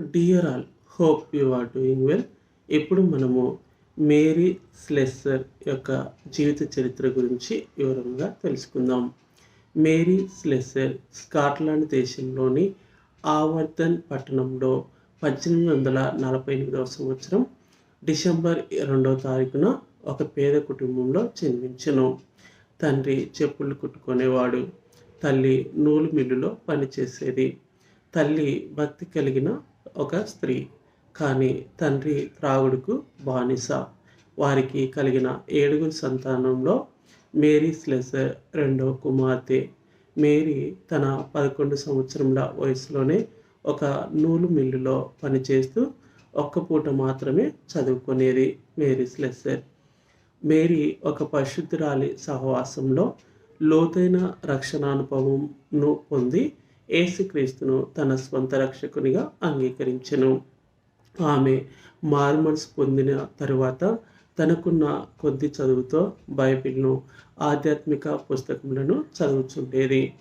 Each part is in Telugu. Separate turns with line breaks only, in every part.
Dear all hope you are doing well ఇప్పుడు మనము మేరీ స్లెస్సర్ యొక్క జీవిత చరిత్ర గురించి వివరంగా తెలుసుకుందాం. మేరీ స్లెస్సర్ స్కాట్లాండ్ దేశంలోని ఆవర్తన్ పట్టణంలో పద్దెనిమిది వందల నలభై ఎనిమిదవ సంవత్సరం డిసెంబర్ రెండవ తారీఖున ఒక పేద కుటుంబంలో జన్మించెను. తండ్రి చెప్పులు కుట్టుకునేవాడు. తల్లి నూలు మిల్లులో పనిచేసేది. తల్లి భక్తి కలిగిన ఒక స్త్రీ. కానీ తండ్రి త్రాగుడుకు బానిస. వారికి కలిగిన ఏడుగురు సంతానంలో మేరీ స్లెసర్ రెండో కుమార్తె. మేరీ తన పదకొండు సంవత్సరముల వయసులోనే ఒక నూలు మిల్లులో పనిచేస్తూ ఒక్క పూట మాత్రమే చదువుకునేది మేరీ స్లెసర్ మేరీ ఒక పరిశుద్ధురాలి సహవాసంలో లోతైన రక్షణానుభవంను పొంది ఏసుక్రీస్తును తన స్వంత రక్షకునిగా అంగీకరించెను. ఆమె మార్మన్స్ పొందిన తరువాత తనకున్న కొద్ది చదువుతో బైబిల్ను ఆధ్యాత్మిక పుస్తకములను చదువుచుండేది.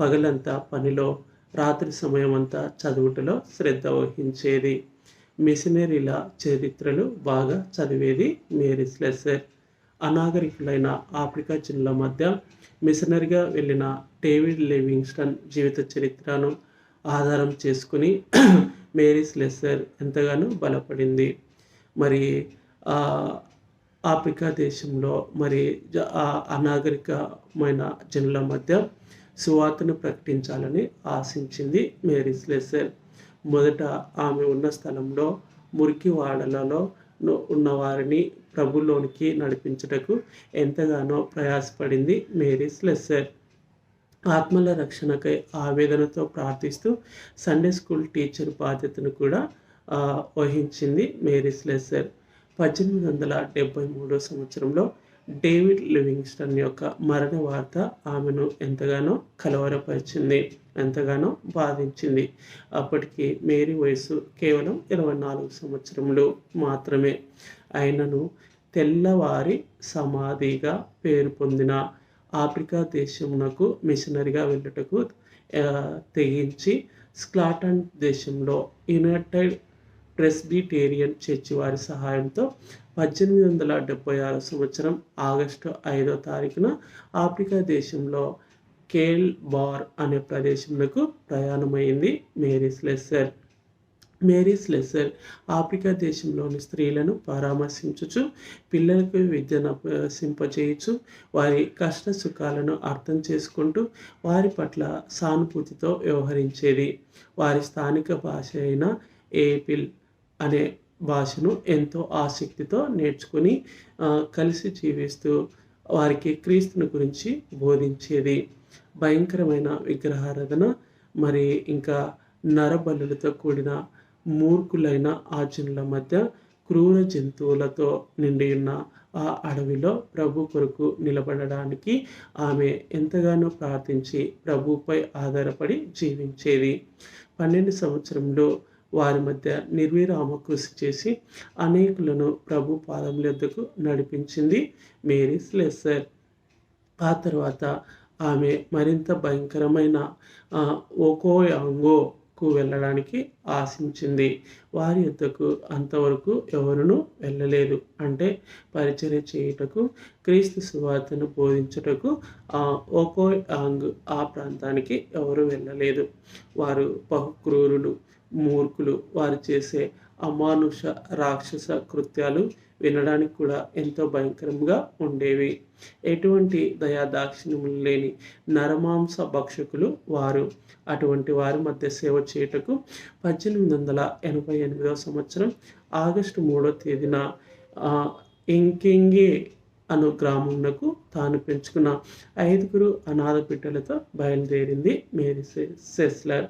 పగలంతా పనిలో రాత్రి సమయం అంతా చదువుటలో శ్రద్ధ వహించేది. మిషనరీల చరిత్రలు బాగా చదివేది మేరీ స్లెసర్ అనాగరికులైన ఆఫ్రికా జిల్లా మధ్య మిషనరీగా వెళ్ళిన డేవిడ్ లివింగ్స్టన్ జీవిత చరిత్రను ఆధారం చేసుకుని మేరీస్ లెసర్ ఎంతగానో బలపడింది. మరి ఆఫ్రికా దేశంలో మరి ఆ అనాగరికమైన జనుల మధ్య సువార్తను ప్రకటించాలని ఆశించింది మేరీస్ లెసర్ మొదట ఆమె ఉన్న స్థలంలో మురికి వాడలలో ఉన్నవారిని ప్రభులోనికి నడిపించుటకు ఎంతగానో ప్రయాసపడింది మేరీ స్లెస్సర్ ఆత్మల రక్షణకై ఆవేదనతో ప్రార్థిస్తూ సండే స్కూల్ టీచర్ బాధ్యతను కూడా వహించింది మేరీ స్లెస్సర్ పద్దెనిమిది వందల డెబ్బై మూడో సంవత్సరంలో డేవిడ్ లివింగ్స్టన్ యొక్క మరణ వార్త ఆమెను ఎంతగానో కలవరపరిచింది ఎంతగానో బాధించింది. అప్పటికి మేరీ వయసు కేవలం ఇరవై నాలుగు సంవత్సరములు మాత్రమే. ఆయనను తెల్లవారి సమాధిగా పేరు పొందిన ఆఫ్రికా దేశమునకు మిషనరీగా వెళ్ళుటకు తెగించి స్క్లాటన్ దేశంలో యునైటెడ్ ప్రెస్బిటేరియన్ చర్చి వారి సహాయంతో పద్దెనిమిది వందల డెబ్బై ఆరు సంవత్సరం ఆగస్టు ఐదో తారీఖున ఆఫ్రికా దేశంలో కేల్ బార్ అనే ప్రదేశంలో ప్రయాణమైంది Mary Slessor. Mary Slessor Africa దేశంలోని స్త్రీలను పరామర్శించుచు పిల్లలకు విద్యను అభ్యసింపజేయచ్చు వారి కష్ట సుఖాలను అర్థం చేసుకుంటూ వారి పట్ల సానుభూతితో వ్యవహరించేది. వారి స్థానిక భాష అయిన ఏపిల్ అనే భాషను ఎంతో ఆసక్తితో నేర్చుకుని కలిసి జీవిస్తూ వారికి క్రీస్తుని గురించి బోధించేది. భయంకరమైన విగ్రహారాధన మరి ఇంకా నరబలులతో కూడిన మూర్ఖులైన ఆ మధ్య క్రూర జంతువులతో నిండి ఉన్న ఆ అడవిలో ప్రభు కొరకు నిలబడడానికి ఆమె ఎంతగానో ప్రార్థించి ప్రభుపై ఆధారపడి జీవించేది. పన్నెండు సంవత్సరంలో వారి మధ్య నిర్విరామ కృషి చేసి అనేకులను ప్రభు పాదముల నడిపించింది. Mary Slessor. ఆ తర్వాత ఆమె మరింత భయంకరమైన ఓకోయాంగో కు వెళ్ళడానికి ఆశించింది. వారి యొద్దకు అంతవరకు ఎవరును వెళ్ళలేదు. అంటే పరిచర్య చేయుటకు క్రీస్తు సువార్తను బోధించుటకు ఆంగ్ ఆ ప్రాంతానికి ఎవరు వెళ్ళలేదు. వారు బహుక్రూరులు మూర్ఖులు వారు చేసే అమానుష రాక్షస కృత్యాలు వినడానికి కూడా ఎంతో భయంకరంగా ఉండేవి. ఎటువంటి దయా దాక్షిణ్యములు లేని నరమాంస భక్షకులు వారు. అటువంటి వారి మధ్య సేవ చేయుటకు పద్దెనిమిది వందల ఎనభై ఎనిమిదవ సంవత్సరం ఆగస్టు మూడో తేదీన ఇంకెంగే అను గ్రామంలో తాను పెంచుకున్న ఐదుగురు అనాథ బిడ్డలతో బయలుదేరింది మేరీ సెస్లర్.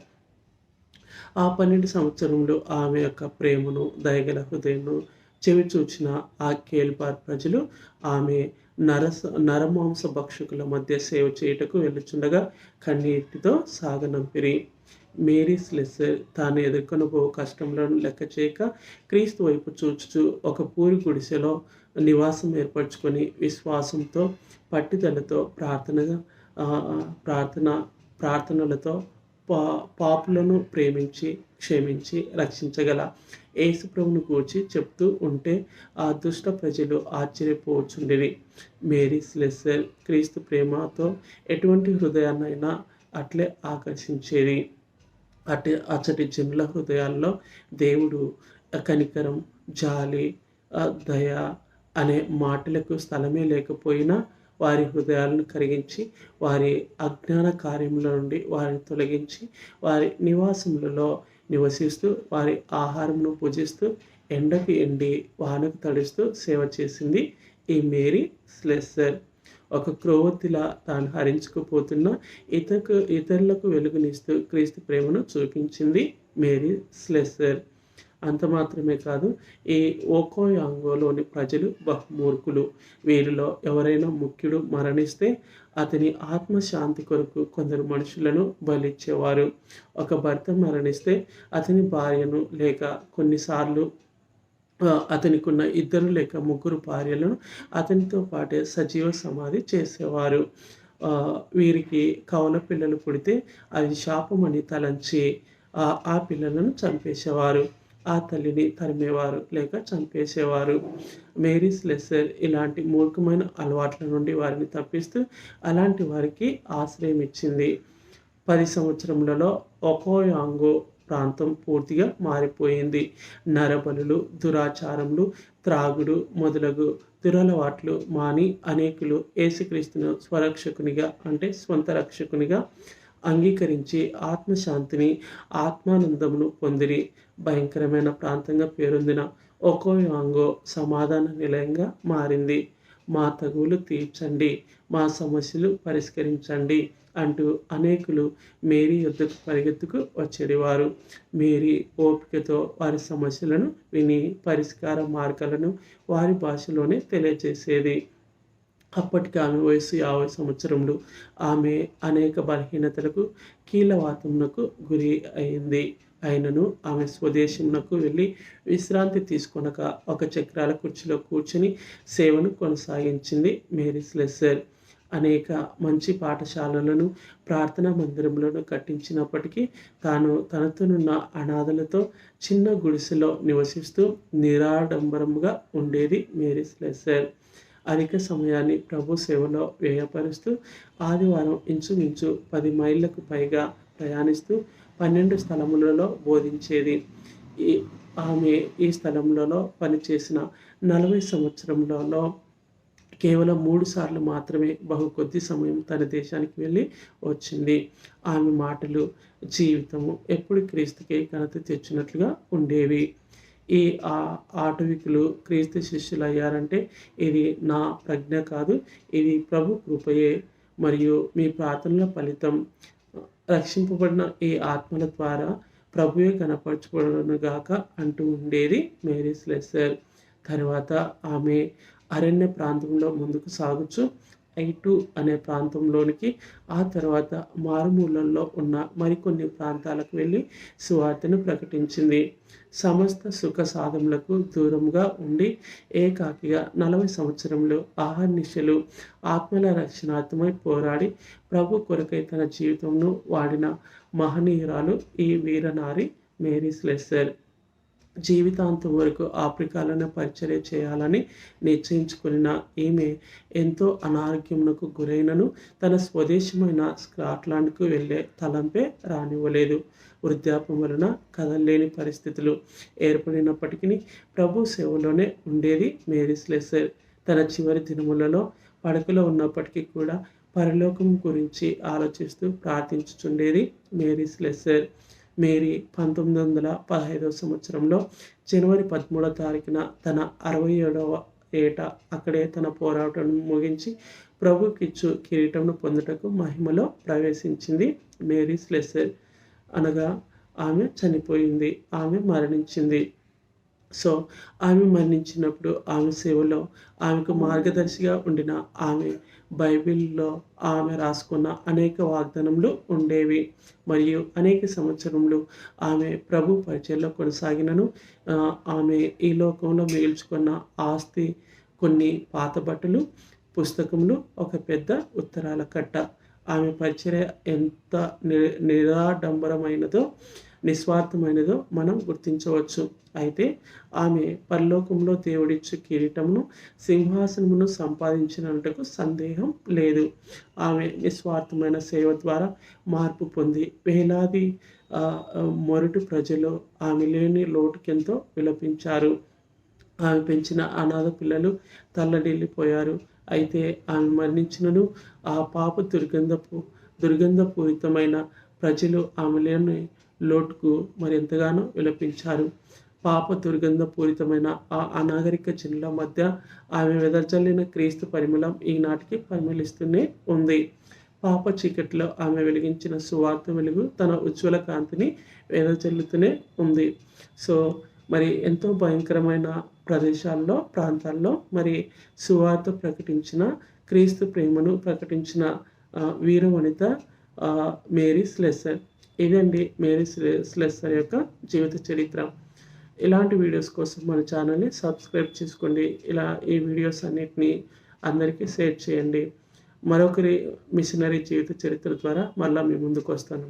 ఆ పన్నెండు సంవత్సరంలో ఆమె యొక్క ప్రేమను దయగల హృదయను చూచిన ఆ కేల్పార్ ప్రజలు ఆమె నరస నరమాంస భక్షకుల మధ్య సేవ చేయుటకు వెళ్ళుచుండగా కన్నీటితో సాగనంపిరి. మేరీ స్లెస్సర్ తాను ఎదుర్కొనబో కష్టంలను లెక్క చేయక క్రీస్తు వైపు చూచుచు ఒక పూరి గుడిసెలో నివాసం ఏర్పరచుకొని విశ్వాసంతో పట్టుదలతో ప్రార్థనగా ప్రార్థన ప్రార్థనలతో పా పాపులను ప్రేమించి క్షమించి రక్షించగల యేసుప్రభుని గూర్చి చెప్తూ ఉంటే ఆ దుష్ట ప్రజలు ఆశ్చర్యపోవచ్చుండేవి మేరీ స్లెస్సర్ క్రీస్తు ప్రేమతో ఎటువంటి హృదయాన్నైనా అట్లే ఆకర్షించేది. అటు అచ్చటి జనుల హృదయాల్లో దేవుడు కనికరం జాలి దయ అనే మాటలకు స్థలమే లేకపోయినా వారి హృదయాలను కరిగించి వారి అజ్ఞాన కార్యముల నుండి వారిని తొలగించి వారి నివాసములలో నివసిస్తూ వారి ఆహారంను పూజిస్తూ ఎండకు ఎండి వానకు తడుస్తూ సేవ చేసింది ఈ మేరీ స్లెస్సర్. ఒక క్రోవతిలా తాను హరించుకుపోతున్న ఇతకు ఇతరులకు వెలుగునిస్తూ క్రీస్తు ప్రేమను చూపించింది మేరీ స్లెస్సర్. అంత మాత్రమే కాదు ఈ ఓకోయాంగోలోని ప్రజలు బహుమూర్ఖులు. వీరిలో ఎవరైనా ముఖ్యుడు మరణిస్తే అతని ఆత్మశాంతి కొరకు కొందరు మనుషులను బలిచ్చేవారు. ఒక భర్త మరణిస్తే అతని భార్యను లేక కొన్నిసార్లు అతనికున్న ఇద్దరు లేక ముగ్గురు భార్యలను అతనితో పాటే సజీవ సమాధి చేసేవారు. వీరికి కవల పిల్లలు పుడితే అది శాపమని తలంచి ఆ పిల్లలను చంపేసేవారు. ఆ తల్లిని తరిమేవారు లేక చంపేసేవారు. మేరీస్ లెస్సర్ ఇలాంటి మూర్ఖమైన అలవాట్ల నుండి వారిని తప్పిస్తూ అలాంటి వారికి ఆశ్రయం ఇచ్చింది పది సంవత్సరములలో ఒకోయాంగో ప్రాంతం పూర్తిగా మారిపోయింది. నరబలులు దురాచారములు త్రాగుడు మొదలగు దురలవాట్లు మాని అనేకులు ఏసుక్రీస్తును స్వరక్షకునిగా అంటే స్వంత రక్షకునిగా అంగీకరించి ఆత్మశాంతిని ఆత్మానందమును పొందిరి. భయంకరమైన ప్రాంతంగా పేరొందిన ఒకోయాంగో సమాధాన నిలయంగా మారింది. మా తగులు తీర్చండి మా సమస్యలు పరిష్కరించండి అంటూ అనేకులు మేరీ యుద్ధకు పరిగెత్తుకు వచ్చేవారు మేరీ ఓపికతో వారి సమస్యలను విని పరిష్కార మార్గాలను వారి భాషలోనే తెలియజేసేది. అప్పటికి ఆమె వయసు యాభై సంవత్సరములు. ఆమె అనేక బలహీనతలకు కీలవాతమునకు గురి అయింది. అయినను ఆమె స్వదేశమునకు వెళ్ళి విశ్రాంతి తీసుకొనక ఒక చక్రాల కుర్చీలో కూర్చుని సేవను కొనసాగించింది మేరీ స్లెస్సర్. అనేక మంచి పాఠశాలలను ప్రార్థనా మందిరములను కట్టించినప్పటికీ తాను తనతోనున్న అనాథలతో చిన్న గుడిసెలో నివసిస్తూ నిరాడంబరముగా ఉండేది మేరీ లెస్సర్ అధిక సమయాన్ని ప్రభు సేవలో వ్యయపరుస్తూ ఆదివారం ఇంచుమించు పది మైళ్ళకు పైగా ప్రయాణిస్తూ పన్నెండు స్థలములలో బోధించేది. ఈ ఆమె ఈ స్థలములలో పనిచేసిన నలభై సంవత్సరములలో కేవలం మూడు సార్లు మాత్రమే బహు కొద్ది సమయం తన దేశానికి వెళ్ళి వచ్చింది. ఆమె మాటలు జీవితము ఎప్పుడు క్రీస్తుకే ఘనత తెచ్చినట్లుగా ఉండేవి. ఈ ఆటవికులు క్రీస్తు శిష్యులు అయ్యారంటే ఇది నా ప్రజ్ఞ కాదు ఇది ప్రభు కృపయే. మరియు మీ ప్రార్థనల ఫలితం రక్షింపబడిన ఈ ఆత్మల ద్వారా ప్రభువే కనపరచబడను గాక అంటూ ఉండేది మేరీ స్లెసర్ తర్వాత ఆమె అరణ్య ప్రాంతంలో ముందుకు సాగుచు ఐటు అనే ప్రాంతంలోనికి ఆ తర్వాత మారుమూలల్లో ఉన్న మరికొన్ని ప్రాంతాలకు వెళ్ళి సువార్తను ప్రకటించింది. సమస్త సుఖ సాధములకు దూరంగా ఉండి ఏకాకిగా నలభై సంవత్సరంలో ఆహర్నిశలు ఆత్మల రక్షణార్థమై పోరాడి ప్రభు కొరకై తన జీవితంను వాడిన మహనీయురాలు ఈ వీరనారి మేరీ స్లెస్సర్ జీవితాంతం వరకు ఆఫ్రికాలోనే పరిచర్య చేయాలని నిశ్చయించుకున్న ఈమె ఎంతో అనారోగ్యమునకు గురైనను. తన స్వదేశమైన స్కాట్లాండ్కు వెళ్ళే తలంపే రానివ్వలేదు. వృద్ధాపం వలన కదలలేని పరిస్థితులు ఏర్పడినప్పటికీ ప్రభు సేవలోనే ఉండేది మేరీస్ లెసర్ తన చివరి దినములలో పడకలో ఉన్నప్పటికీ కూడా పరలోకం గురించి ఆలోచిస్తూ ప్రార్థించుచుండేది మేరీస్ లెసర్ మేరీ పంతొమ్మిది వందల పదహైదవ సంవత్సరంలో జనవరి పదమూడవ తారీఖున తన అరవై ఏడవ ఏట అక్కడే తన పోరాటం ముగించి ప్రభుకిచ్చు కిరీటంను పొందుటకు మహిమలో ప్రవేశించింది మేరీ స్లెసర్. అనగా ఆమె చనిపోయింది ఆమె మరణించింది. సో ఆమె మరణించినప్పుడు ఆమె సేవలో ఆమెకు మార్గదర్శిగా ఉండిన ఆమె బైబిల్లో ఆమె రాసుకున్న అనేక వాగ్దానములు ఉండేవి. మరియు అనేక సంవత్సరములు ఆమె ప్రభు పరిచయంలో కొనసాగినను. ఆమె ఈ లోకంలో మిగిల్చుకున్న ఆస్తి కొన్ని పాత బట్టలు పుస్తకములు ఒక పెద్ద ఉత్తరాల కట్ట. ఆమె పరిచర్య ఎంత ని నిరాడంబరమైనదో నిస్వార్థమైనదో మనం గుర్తించవచ్చు. అయితే ఆమె పరలోకంలో దేవుడిచ్చు కిరీటమును సింహాసనమును సంపాదించినట్టుకు సందేహం లేదు. ఆమె నిస్వార్థమైన సేవ ద్వారా మార్పు పొంది వేలాది మొరటు ప్రజలు ఆమె లేని లోటుకెంతో విలపించారు. ఆమె పెంచిన అనాథ పిల్లలు తల్లడిల్లిపోయారు. అయితే ఆమె మరణించినను ఆ పాప దుర్గంధపు దుర్గంధపూరితమైన ప్రజలు ఆమెలోని లోటుకు మరెంతగానో విలపించారు. పాప దుర్గంధపూరితమైన ఆ అనాగరిక జనుల మధ్య ఆమె వెదజల్లిన క్రీస్తు పరిమళం ఈనాటికి పరిమళిస్తూనే ఉంది. పాప చీకటిలో ఆమె వెలిగించిన సువార్త వెలుగు తన ఉజ్వల కాంతిని వెదజల్లుతూనే ఉంది. సో మరి ఎంతో భయంకరమైన ప్రదేశాల్లో ప్రాంతాల్లో మరి సువార్త ప్రకటించిన క్రీస్తు ప్రేమను ప్రకటించిన వీరవనిత మేరీ స్లెసర్ ఇదండి మేరీ స్లెస్సర్ యొక్క జీవిత చరిత్ర. ఇలాంటి వీడియోస్ కోసం మన ఛానల్ని సబ్స్క్రైబ్ చేసుకోండి. ఇలా ఈ వీడియోస్ అన్నిటినీ అందరికీ షేర్ చేయండి. మరొకరి మిషనరీ జీవిత చరిత్ర ద్వారా మళ్ళీ మీ ముందుకు వస్తాను.